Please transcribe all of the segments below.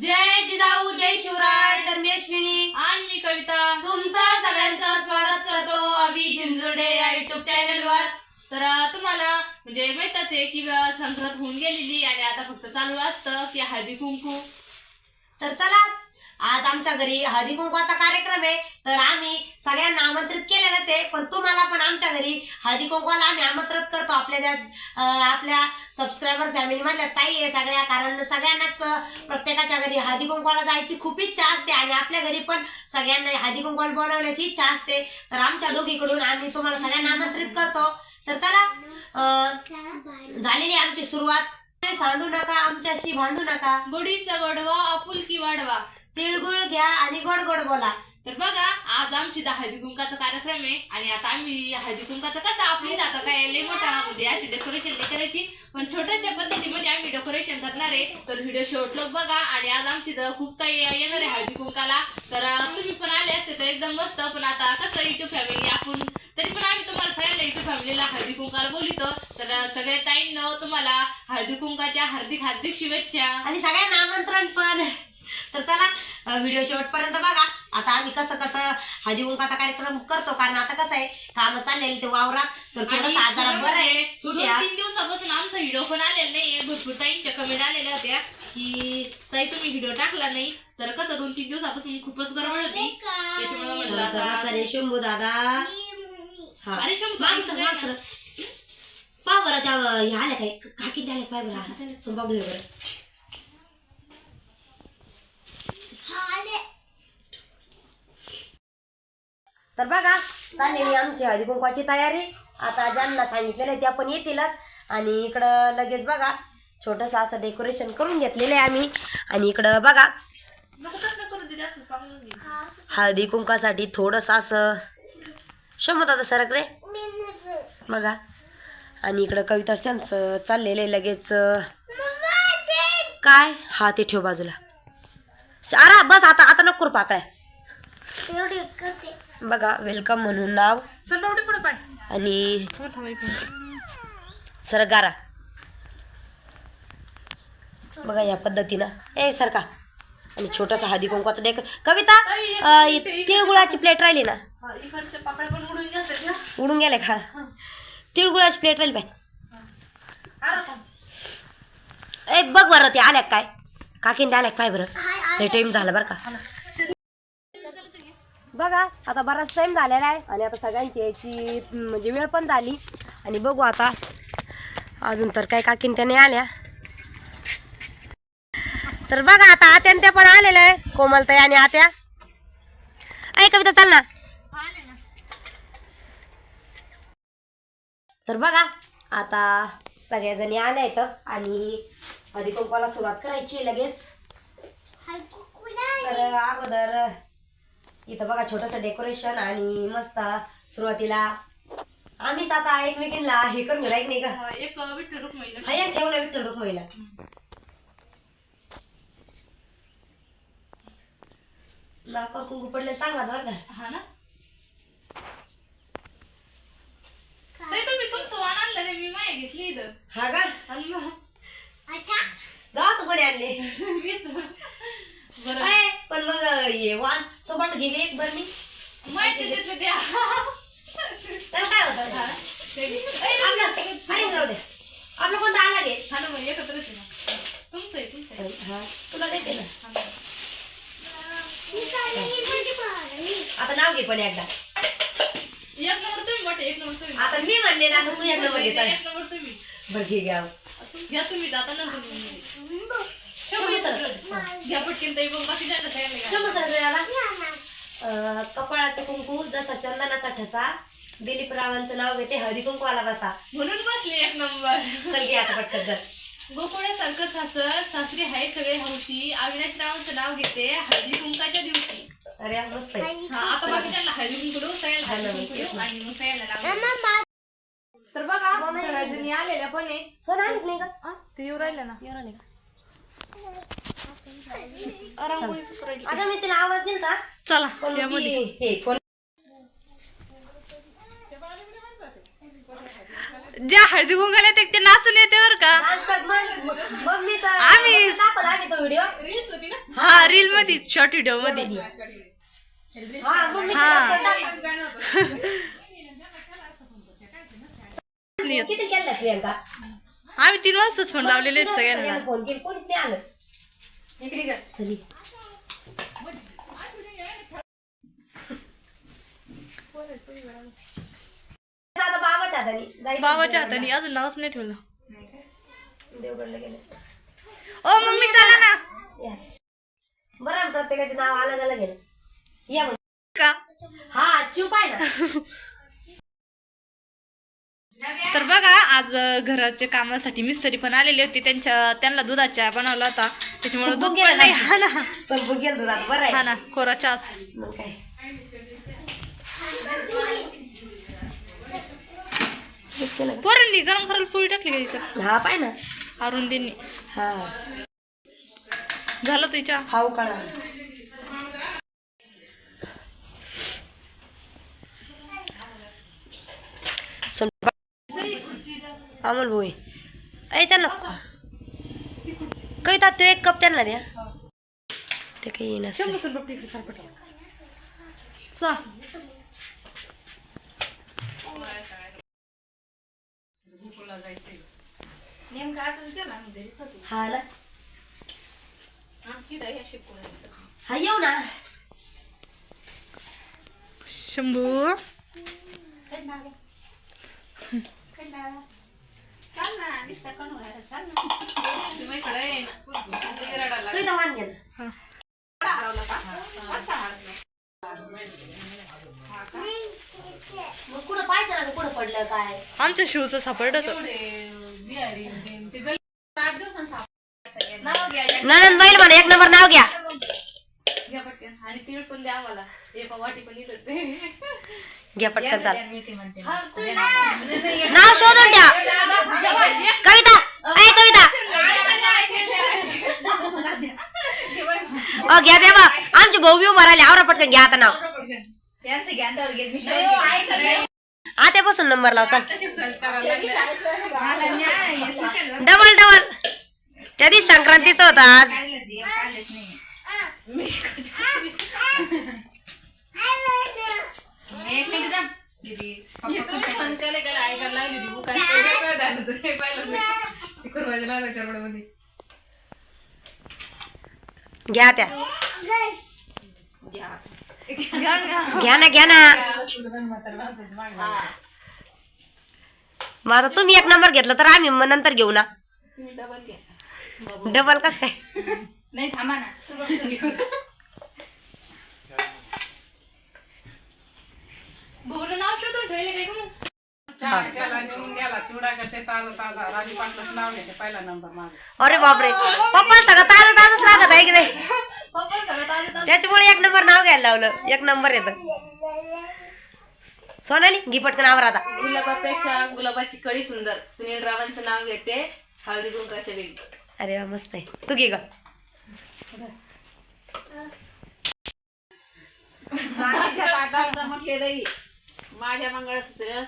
जय जिजाऊ जय शिवराय अश्विनी आणि मी कविता. तुमचं सगळ्यांचं स्वागत करतो अभि जिंजुडे या युट्यूब चॅनलवर तर तुम्हाला म्हणजे माहितच आहे की संक्रांत होऊन गेलेली आणि आता फक्त चालू असतं की हळदी कुंकू. तर चला आज आमच्या घरी हळदी कुंकवाचा कार्यक्रम आहे. तर आम्ही सगळ्यांना आमंत्रित केलेलंच आहे. पण तुम्हाला पण आमच्या घरी हळदी कुंकवाला आम्ही आमंत्रित करतो. आपल्या ज्या आपल्या सबस्क्रायबर फॅमिलीमधल्या ताई आहे सगळ्या. कारण सगळ्यांनाच प्रत्येकाच्या घरी हळदी कुंकवाला जायची खूप इच्छा असते. आणि आपल्या घरी पण सगळ्यांना हळदी कुंकवाला बोलवण्याची इच्छा असते. तर आमच्या दोघीकडून आम्ही तुम्हाला सगळ्यांना आमंत्रित करतो. तर चला झालेली आमची सुरुवात. सांडू नका आमच्याशी भांडू नका. गुढीचा वडवा आपुलकी वाढवा. तिळगुळ घ्या आणि गोड गोड बोला. तर बघा आज आमची हळदी कुंकाचा कार्यक्रम आहे आणि आता आम्ही हळदी कुंकाचं कसं आपली आता काय लय मोठा म्हणजे अशी डेकोरेशन नाही करायची पण छोट्याशा पद्धतीमध्ये आम्ही डेकोरेशन करणार आहे. तर व्हिडिओ शेवटलोक बघा आणि आज आमची खूप काही येणार आहे हळदी कुंकाला. तर तुम्ही पण आले असते तर एकदम मस्त पण आता कसं युट्यूब फॅमिली आपण तरी पण आम्ही तुम्हाला सगळ्यांना युट्यूब फॅमिलीला हळदी कुंकाला बोलितो. तर सगळ्या ताईंना तुम्हाला हळदी कुंकाच्या हार्दिक हार्दिक शुभेच्छा. आणि सगळ्यांना आमंत्रण पण. तर चला व्हिडिओ शेवटपर्यंत बघा. आता आम्ही कसं कसं हळदी कुंकाचा कार्यक्रम करतो कारण आता कसं आहे काम चाललेली ते वावरात तर थोडंसं आजारा बरं आहे. दोन सुट्या तीन दिवसापासून आमचा व्हिडिओ पण आलेला नाहीये. भरपूर ताईंच्या कमेंट आलेल्या होत्या की ताई तुम्ही व्हिडिओ टाकला नाही. तर कसं दोन तीन दिवसापासून खूपच गडबड होती. त्याच्यामुळे म्हणलं आता सरे शंभू दादा. हा. अरे शंभू, मागसर नाही मागसर पा बरं त्या ह्या आल्या काय? काकी आल्या पाय बरं. सोमबाबू बरं. तर बघा चाललेली आमची हळदी कुंकवाची तयारी. आता ज्यांना सांगितलेलं आहे त्या पण येतीलच. आणि इकडं लगेच बघा छोटंसं असं डेकोरेशन करून घेतलेलं आहे आम्ही. आणि इकडं बघा. हळदी कुंकासाठी थोडंसं असं दादा सरक रे. बघा. आणि इकडं कविता त्यांचं चाललेलं आहे लगेच. काय? हा ते ठेव बाजूला. अरे बस आता आता नको करू पाकळ्या. बघा वेलकम म्हणून नाव. आणि. सरक गारा. बघा या पद्धतीनं. ए सरका आणि छोटासा हळदी कुंकवाचा डेक कविता तिळगुळाची प्लेट राहिली ना? उडून गेले का? तिळगुळाची प्लेट राहिली पाय. ए बघ बरं ते आल्या काय? काकीन आल्या पाय बरं. ते टाइम झाला बरं का? बघा आता बराच टाईम झालेला आहे आणि आता सगळ्यांची याची म्हणजे वेळ पण झाली. आणि बघू आता अजून तर काय काकीन त्याने आल्या. तर बघा आता आत्यान त्या पण आलेल्या आहे कोमलताई आणि आत्या. ऐ कविता चाल ना. तर बघा आता सगळ्याजणी आल्या इथं आणि आधी कुंकवाला सुरुवात करायची लगेच. तर अगोदर इथं बघा छोटंसं डेकोरेशन आणि मस्त सुरुवातीला आम्हीच आता एकमेकींना हे करून घेऊ एक नाही का? हा, एक विठ्ठल रुक्मिणी हा एक ठेवलं विठ्ठल रुक्मिणीला. नाकावर कुंकू पडले चांगला बरं का. हा ना ताई, तुम्ही तुमचं वाण आणलं नाही मी माय घेतली इथं हा का अल्ला. गावात कोणी आणले मीच. बरं काय? पण मग ये वाण सोबत गेली एक बरणी माहिती देतलं त्या. त्याला काय होतं हा. ऐ, आपलं अरे जाऊ दे. आपलं कोणतं आला गे? हा ना मग एकत्रच आहे ना. तुमचं आहे तुमचं आहे. हा तुला देते ना. हा ना. आता नाव घे पण एकदा. एक नंबर तुम्ही मोठे एक नंबर तुम्ही. आता मी म्हणले ना तू एक नंबर घेता एक नंबर तुम्ही. बरं ठीक आहे घ्या तुम्ही जाता नंतर मी. शंभर सर घ्या पटकन ताई मग बाकी जायला तयार नाही शंभर सर कपाळाचं कुंकू जसा चंदनाचा ठसा. दिलीप रावांचं नाव घेते हळदी कुंकवाला बसा. म्हणून बसले एक नंबर. चल घे आता पटकन जर गोकुळ्यासारखं सासर सासरी आहे सगळे हौशी. अविनाश रावांचं नाव घेते हळदी कुंकाच्या दिवशी. अरे मस्त आहे. हा आता बाकीच्यांना हळदी कुंकू देऊ सगळ्यांना हळदी कुंकू देऊ आणि मग सगळ्यांना लावू. तर बघा आलेल्या पण आहे. सोनं आणत नाही का? ते येऊ राहिल्या ना. आता मी तिला आवाज दिलता चला. ती- हे ज्या हळदी कुंकाला येते ते नाचून येते बरं का? आम्ही- तो व्हिडिओमध्ये शॉर्ट व्हिडिओमध्ये हा हा. आम्ही तीन वाजताच फोन लावलेले आहेत सगळ्यांना. बाबाच्या हाताने बाबाच्या हाताने अजून नावच नाही ठेवलं. देवगडला गेले. ओ मम्मी चला ना. बरं आहे, प्रत्येकाचे नाव अलग अलग आहे. या मग. का? हा चिव पाय ना. आज घराच्या कामासाठी मिस्त्री पण आलेले होते. त्यांच्या त्यांना दुधाच्या बनवला होता. त्याच्यामुळे दूध गेलं पण नाही. हा ना. संपून गेलं आता, बरं हा ना. कोरा चहा. मग काय? हेच केलं का? पोरांनी गरम करायला पोळी टाकली का तिच्यात हा पाय ना. अरुंदींनी हा. झालं तिच्या खाऊ काळा अमोल भाऊ ऐ त्यांना कविता तू एक कप त्यांना द्या ते काही येईन असं. शंभर रुपये इकडे सरपट चा हा ना हा येऊ ना शंभू पडलं काय आमच्या शिवचं सापडत होतं ननंद बैल म्हणा एक नंबर नाव घ्या. आणि तीळ पण द्या आम्हाला हे वाटी पण इथं घ्या पटकन चाल नाव शोधून द्या कविता ऐ कविता अ घ्या द्या बा आमचे भाऊ बिऊ भराले आवरा पटकन घ्या आता नाव आत्यापासून नंबर लाव चाल डबल डबल त्या दिवशी संक्रांतीचं होतं आज घ्या त्या. घ्या ना. घ्या ना मग आता तुम्ही एक नंबर घेतला तर आम्ही मग नंतर घेऊ ना. डबल कस काय? नाही थांबा ना भाऊला नाव शोधून ठेवले काय का मग चहा केला नेऊन गेला चिवडा करते ताजा ताजा. राजू पाटलाच नाव घेते पहिला नंबर माझा अरे बापरे. पप्पा सगळं ताजं ताजंच लागत आहे की नाही? पप्पा सगळं ताजं ताजं त्याच्यामुळे एक नंबर नाव घ्यायला लावलं. एक नंबर येतं. सोनाली घी पटकन आवर आता. गुलाबापेक्षा गुलाबाची कळी सुंदर. सुनील रावांचं नाव घेते. हळदी कुंकाच्या वेळी. अरे वा मस्त आहे. तू घे ग. माझ्या माझ्या मंगळसूत्र.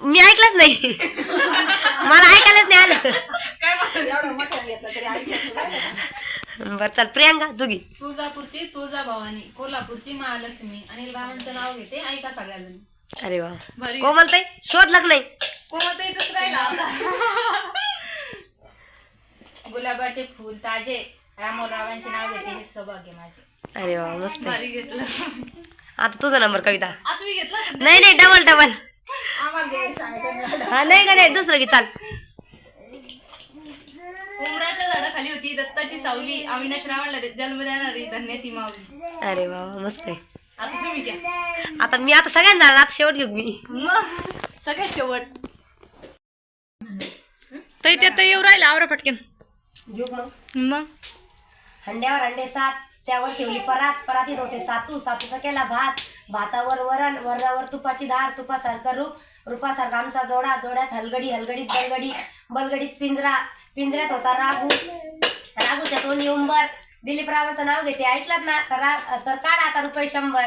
मी ऐकलंच नाही. मला ऐकायलाच नाही आलं. एवढं मोठं घेतलं तरी ऐकलं बरं चल प्रियांका तू घे. तुळजापूरची तुळजाभवानी कोल्हापूरची महालक्ष्मी. अनिल बाबांचं नाव घेते ऐका सगळ्याजण. अरे वा. कोमल ताई शोधलं नाही कोमलताईचंच राहिला आता. गुलाबाचे फुल ताजे रामोरावांचे नाव घेते हे सौभाग्य माझे. अरे वा मस्त आता तुझा नंबर कविता. आता मी घेतला नाही नाही डबल डबल हा नाही का नाही दुसरं घे चाल. उमराच्या झाडाखाली होती दत्ताची सावली. अविनाश रावणला दे- जन्म देणारी धन्य ती माऊली. अरे वा वा, मस्त आहे. आता तुम्ही घ्या. आता मी आता सगळ्यांना आता शेवट घेऊ मी. मग सगळ्यात शेवट. तै ते तर येऊ राहिला आवरा पटकन. घेऊ मग. मग? हंड्यावर अंडे सात त्यावर ठेवली. परात परातीत होते. सातू सातूचा केला भात. भातावर वरण वरणावर तुपाची धार तुपासारखं रूप रूपासारखा आमचा जोडा जोड्यात हलगडी हलगडीत बलगडी बलगडीत पिंजरा पिंजऱ्यात होता रागू रागूच्या तोंडी उंबर. दिलीपरावाचं नाव घेते. ऐकलात ना? तर तर काढा आता रुपये शंभर.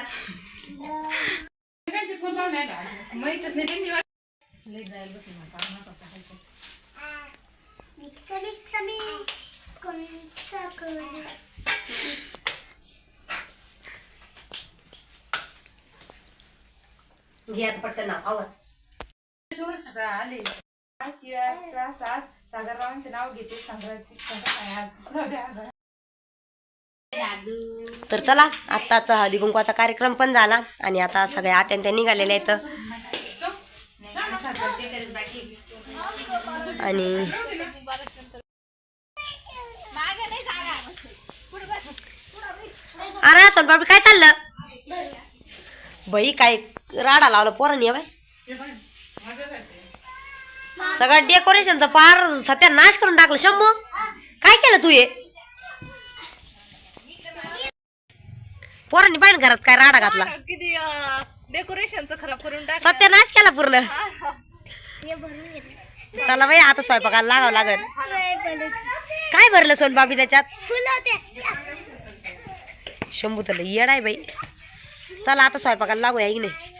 घ्या पटकन आवाज. सगळं आले. तिळाचा सास सागररावांचे नाव घेते संक्रांती संक्रांत तर चला आत्ताचा हळदी कुंकवाचा कार्यक्रम पण झाला आणि आता सगळ्या आत्या त्या निघालेल्या आहेत. आणि अरे सोनपापडी काय चाललं? बाई काय राडा लावला पोरांनी बाय सगळं डेकोरेशनचं पार सत्यानाश करून टाकलं शंभू. काय केलं तू हे? पोरांनी पाहिजे घरात काय राडा घातला? किती डेकोरेशनचं खराब करून टाक सत्यानाश केला पूर्ण. चला बाई आता स्वयंपाकाला लागावं लागल. काय भरलं सोनबाबी त्याच्यात? शंभू तर येड आहे बाई. चला आता स्वयंपाकाला लागू आहे की नाही